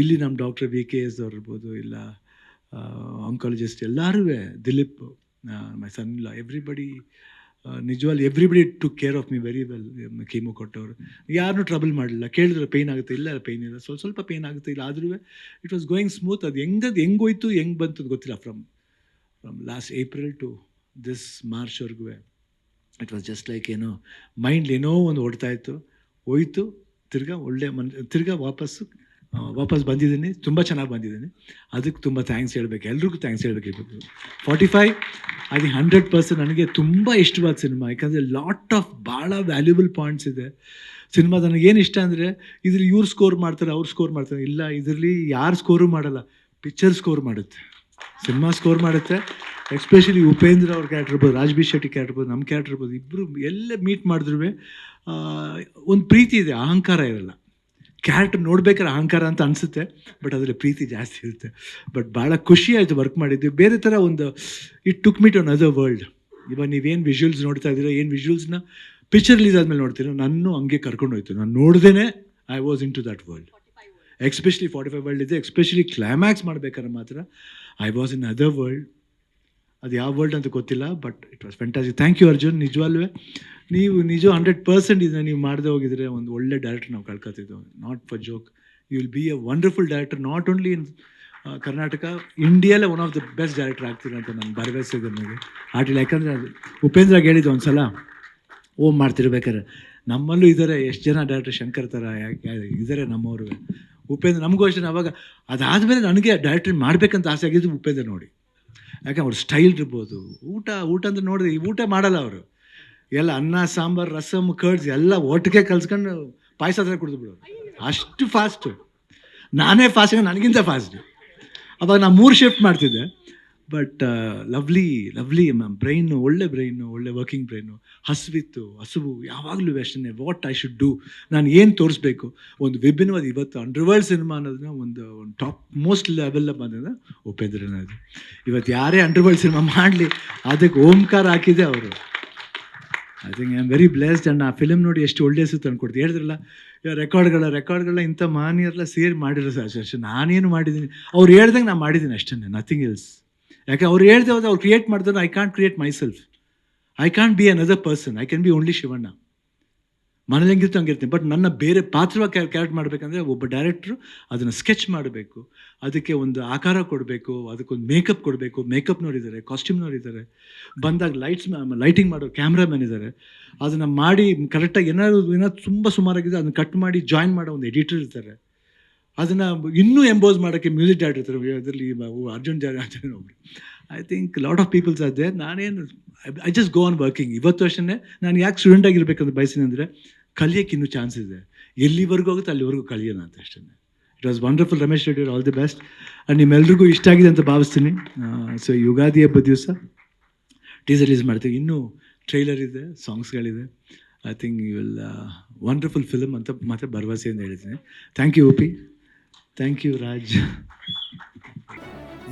ಇಲ್ಲಿ ನಮ್ಮ doctor V K S ಅವ್ರು ಇರ್ಬೋದು ಇಲ್ಲ ಆಂಕಾಲಜಿಸ್ಟ್ ಎಲ್ಲರೂ ದಿಲೀಪ್ ಮೈ ಸನ್ ಇಲ್ಲ everybody ನಿಜವಾಗ್ಲಿ everybody to care of me very well chemo ಕೊಟ್ಟವರು. ಯಾರನ್ನೂ ಟ್ರಬಲ್ ಮಾಡಲಿಲ್ಲ. ಕೇಳಿದ್ರೆ ಪೇಯ್ನ್ ಆಗುತ್ತೆ, ಇಲ್ಲ ಪೇಯ್ನ್ ಇಲ್ಲ. ಸ್ವಲ್ಪ ಸ್ವಲ್ಪ ಪೇಯ್ನ್ ಆಗುತ್ತೆ, ಇಲ್ಲ ಆದ್ರೂ ಇಟ್ ವಾಸ್ ಗೋಯಿಂಗ್ ಸ್ಮೂತ್ ಅದು ಹೆಂಗದು ಹೆಂಗೆ ಹೋಯ್ತು, ಹೆಂಗೆ ಬಂತು ಗೊತ್ತಿಲ್ಲ. From from last April to this ಮಾರ್ಚ್ವರೆಗೂ it was just like ಏನೋ ಮೈಂಡ್ ಏನೋ ಒಂದು ಓಡ್ತಾ ಇತ್ತು. ಹೋಯ್ತು, ತಿರ್ಗಾ ಒಳ್ಳೆ ಮನ್, ತಿರ್ಗಾ ವಾಪಸ್ಸು ವಾಪಸ್ ಬಂದಿದ್ದೀನಿ. ತುಂಬ ಚೆನ್ನಾಗಿ ಬಂದಿದ್ದೀನಿ. ಅದಕ್ಕೆ ತುಂಬ ಥ್ಯಾಂಕ್ಸ್ ಹೇಳ್ಬೇಕು. ಎಲ್ರಿಗೂ ಥ್ಯಾಂಕ್ಸ್ ಹೇಳ್ಬೇಕು ಫಾರ್ಟಿ ಫೈವ್ ಅದು ಹಂಡ್ರೆಡ್ ಪರ್ಸೆಂಟ್ ನನಗೆ ತುಂಬ ಇಷ್ಟವಾದ ಸಿನಿಮಾ. ಯಾಕಂದರೆ ಲಾಟ್ ಆಫ್ ಭಾಳ ವ್ಯಾಲ್ಯೂಬಲ್ ಪಾಯಿಂಟ್ಸ್ ಇದೆ. ಸಿನಿಮಾ ನನಗೇನು ಇಷ್ಟ ಅಂದರೆ, ಇದ್ರಲ್ಲಿ ಇವ್ರು ಸ್ಕೋರ್ ಮಾಡ್ತಾರೆ, ಅವ್ರು ಸ್ಕೋರ್ ಮಾಡ್ತಾರೆ. ಇಲ್ಲ, ಇದರಲ್ಲಿ ಯಾರು ಸ್ಕೋರು ಮಾಡಲ್ಲ ಪಿಕ್ಚರ್ ಸ್ಕೋರ್ ಮಾಡುತ್ತೆ. ಸಿನಿಮಾ ಸ್ಕೋರ್ ಮಾಡುತ್ತೆ. ಎಸ್ಪೆಷಲಿ ಉಪೇಂದ್ರ ಅವ್ರ ಕ್ಯಾರೆಕ್ಟರ್ ಇರ್ಬೋದು ರಾಜ್ಬಿ ಶೆಟ್ಟಿ ಕ್ಯಾರೆಕ್ಟರ್ ಇರ್ಬೋದು ನಮ್ಮ ಕ್ಯಾರೆಕ್ಟರ್ ಇರ್ಬೋದು ಇಬ್ಬರು ಎಲ್ಲ ಮೀಟ್ ಮಾಡಿದ್ರು ಒಂದು ಪ್ರೀತಿ ಇದೆ, ಅಹಂಕಾರ ಇರಲ್ಲ. ಕ್ಯಾರೆಕ್ಟರ್ ನೋಡ್ಬೇಕಾದ್ರೆ ಅಹಂಕಾರ ಅಂತ ಅನಿಸುತ್ತೆ ಬಟ್ ಅದರಲ್ಲಿ ಪ್ರೀತಿ ಜಾಸ್ತಿ ಇರುತ್ತೆ. ಬಟ್ ಭಾಳ ಖುಷಿ ಆಯಿತು ವರ್ಕ್ ಮಾಡಿದ್ವಿ ಬೇರೆ ಥರ ಒಂದು it took me to one other world ಇವಾಗ ನೀವೇನು ವಿಜುವಲ್ಸ್ ನೋಡ್ತಾ ಇದ್ದೀರೋ, ಏನು ವಿಜುವಲ್ಸ್ನ ಪಿಕ್ಚರ್ ರಿಲೀಸ್ ಆದಮೇಲೆ ನೋಡ್ತೀರೋ ನಾನು ಹಂಗೆ ಕರ್ಕೊಂಡು ಹೋಯ್ತು. ನಾನು ನೋಡ್ದೇ I was in to that world especially forty five world ಇದೆ ಎಕ್ಸ್ಪೆಷಲಿ ಕ್ಲೈಮ್ಯಾಕ್ಸ್ ಮಾಡ್ಬೇಕಾದ್ರೆ ಮಾತ್ರ I was in other world ಅದು ಯಾವ ವರ್ಲ್ಡ್ ಅಂತ ಗೊತ್ತಿಲ್ಲ but it was fantasy thank you Arjun ನಿಜವಾಲ್ವೇ ನೀವು ನಿಜ ಹಂಡ್ರೆಡ್ ಪರ್ಸೆಂಟ್ ಇದನ್ನ ನೀವು ಮಾಡದೆ ಹೋಗಿದ್ರೆ ಒಂದು ಒಳ್ಳೆ ಡೈರೆಕ್ಟರ್ ನಾವು ಕಳ್ಕೊತಿದ್ದೆವು not for joke you will be a wonderful director not only in Karnataka ಇಂಡಿಯಾಲೇ one of the best director ಆಗ್ತೀನಿ ಅಂತ ನಾನು ಭರವಸೆ ಇದೆ ನನಗೆ ಆಟಿಲ್ಲ ಯಾಕಂದರೆ ಅದು ಉಪೇಂದ್ರಾಗ ಹೇಳಿದ್ದು ಒಂದು ಸಲ ಓಮ್ ಮಾಡ್ತಿರ್ಬೇಕಾರೆ ನಮ್ಮಲ್ಲೂ ಇದ್ದಾರೆ ಎಷ್ಟು ಜನ ಡೈರೆಕ್ಟರ್ ಶಂಕರ್ ಥರ ಇದ್ದಾರೆ ನಮ್ಮವರು ಉಪೇಂದ್ರ, ನಮಗೂ ಅಷ್ಟೇ ಅವಾಗ, ಅದಾದಮೇಲೆ ನನಗೆ ಡೈರೆಕ್ಟರ್ ಮಾಡಬೇಕಂತ ಆಸೆ ಆಗಿದ್ದು ಉಪೇಂದ್ರ ನೋಡಿ. ಯಾಕೆ ಅವ್ರ ಸ್ಟೈಲ್ ಇರ್ಬೋದು. ಊಟ ಊಟ ಅಂದ್ರೆ ಈ ಊಟ ಮಾಡಲ್ಲ ಅವರು. ಎಲ್ಲ ಅನ್ನ, ಸಾಂಬಾರು, ರಸಮ್ ಕರ್ಡ್ಸ್ ಎಲ್ಲ ಒಟ್ಟಿಗೆ ಕಲ್ಸ್ಕೊಂಡು ಪಾಯಸ ಹತ್ರ ಕುಡಿದು ಬಿಡೋರು ಅಷ್ಟು ಫಾಸ್ಟು ನಾನೇ ಫಾಸ್ಟ್ ನನಗಿಂತ ಫಾಸ್ಟ್ ಅವಾಗ ನಾನು ಮೂರು ಶಿಫ್ಟ್ ಮಾಡ್ತಿದ್ದೆ. But lovely lovely ma'am brain ಒಳ್ಳೆ ಬ್ರೈನು ಒಳ್ಳೆ ವರ್ಕಿಂಗ್ ಬ್ರೈನು ಹಸುವಿತ್ತು, ಹಸುವು, ಯಾವಾಗಲೂ ಅಷ್ಟೇ ವಾಟ್ ಐ ಶುಡ್ ಡೂ ನಾನು ಏನು ತೋರಿಸ್ಬೇಕು? ಒಂದು ವಿಭಿನ್ನವಾದ ಇವತ್ತು ಅಂಡರ್ವರ್ಲ್ಡ್ ಸಿನಿಮಾ ಅನ್ನೋದನ್ನ ಒಂದು ಒಂದು ಟಾಪ್ ಮೋಸ್ಟ್ ಲೆವೆಲ್ ಬಂದಿದೆ ಉಪೇಂದ್ರನ ಅದು ಇವತ್ತು ಯಾರೇ ಅಂಡರ್ವರ್ಲ್ಡ್ ಸಿನಿಮಾ ಮಾಡಲಿ, ಅದಕ್ಕೆ ಓಂಕಾರ ಹಾಕಿದೆ ಅವರು. I think I am very blessed and ಆ ಫಿಲ್ಮ್ ನೋಡಿ ಎಷ್ಟು ಒಳ್ಳೆ ಹೆಸರು ತಂದ್ಕೊಡ್ತೀವಿ ಹೇಳಿದ್ರಲ್ಲ ರೆಕಾರ್ಡ್ಗಳ ರೆಕಾರ್ಡ್ಗಳನ್ನ ಇಂಥ ಮಾನಿಯರೆಲ್ಲ ಸೇರಿ ಮಾಡಿರೋ ಸರ್ ಅಷ್ಟೇ ನಾನೇನು ಮಾಡಿದ್ದೀನಿ? ಅವ್ರು ಹೇಳ್ದಂಗೆ ನಾನು ಮಾಡಿದ್ದೀನಿ ಅಷ್ಟೇ ನಥಿಂಗ್ ಎಲ್ಸ್ ಯಾಕೆ ಅವ್ರು ಹೇಳ್ದೆ ಹೋದ್ರೆ ಅವ್ರು ಕ್ರಿಯೇಟ್ ಮಾಡಿದ್ರು I can't create myself I can't be another person I can be only Shivanna. ಮನೇಲಿ ಹೆಂಗಿರ್ತು ಹಂಗಿರ್ತೀನಿ ಬಟ್ ನನ್ನ ಬೇರೆ ಪಾತ್ರವಾಗಿ ಕ್ಯಾರ್ ಕ್ಯಾರೆಕ್ಟ್ ಮಾಡಬೇಕಂದ್ರೆ ಒಬ್ಬ ಡೈರೆಕ್ಟ್ರು ಅದನ್ನು ಸ್ಕೆಚ್ ಮಾಡಬೇಕು. ಅದಕ್ಕೆ ಒಂದು ಆಕಾರ ಕೊಡಬೇಕು, ಅದಕ್ಕೊಂದು ಮೇಕಪ್ ಕೊಡಬೇಕು. ಮೇಕಪ್ನವ್ರು ಕಾಸ್ಟ್ಯೂಮ್ನವ್ರು ಇದ್ದಾರೆ ಬಂದಾಗ ಲೈಟ್ಸ್ ಲೈಟಿಂಗ್ ಮಾಡೋ ಕ್ಯಾಮ್ರಾಮನ್ ಇದ್ದಾರೆ. ಅದನ್ನು ಮಾಡಿ ಕರೆಕ್ಟಾಗಿ ಏನಾದ್ರು ಏನಾದ್ರು ತುಂಬ ಸುಮಾರಾಗಿದೆ, ಅದನ್ನು ಕಟ್ ಮಾಡಿ ಜಾಯಿನ್ ಮಾಡೋ ಒಂದು ಎಡಿಟರ್ ಇರ್ತಾರೆ. ಅದನ್ನು ಇನ್ನೂ ಎಂಬೋಸ್ ಮಾಡೋಕ್ಕೆ ಮ್ಯೂಸಿಕ್ ಡೈರೆಕ್ಟರ್ ಇರ್ತಾರೆ. ಅದರಲ್ಲಿ ಅರ್ಜುನ್ ಜಾರ ಒಬ್ರು. I think lot of peoples ಅದೇ ನಾನೇನು I just go on working ಇವತ್ತು ವರ್ಷನೇ ನಾನು ಯಾಕೆ ಸ್ಟೂಡೆಂಟ್ ಆಗಿರ್ಬೇಕಂತ ಬಯಸಿನಿ ಅಂದರೆ ಕಲಿಯೋಕ್ಕೆ ಇನ್ನೂ ಚಾನ್ಸ್ ಇದೆ. ಎಲ್ಲಿವರೆಗೂ ಹೋಗುತ್ತೆ ಅಲ್ಲಿವರೆಗೂ ಕಲಿಯೋಣ ಅಂತ ಅಷ್ಟೇ. It was wonderful Ramesh Reddy all the best and ನಿಮ್ಮೆಲ್ರಿಗೂ ಇಷ್ಟ ಆಗಿದೆ ಅಂತ ಭಾವಿಸ್ತೀನಿ. ಸೊ ಯುಗಾದಿ ಹಬ್ಬದ ದಿವಸ ಟೀಸರ್ ರಿಲೀಸ್ ಮಾಡ್ತೀವಿ. ಇನ್ನೂ ಟ್ರೈಲರ್ ಇದೆ ಸಾಂಗ್ಸ್ಗಳಿದೆ I think you will wonderful film ಅಂತ ಮತ್ತೆ ಅಂತ ಹೇಳ್ತೀನಿ thank you OP thank you Raj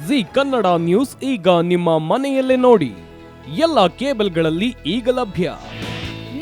Zee Kannada news ಈಗ ನಿಮ್ಮ ಮನೆಯಲ್ಲೇ ನೋಡಿ. ಎಲ್ಲ ಕೇಬಲ್ಗಳಲ್ಲಿ ಈಗ ಲಭ್ಯ.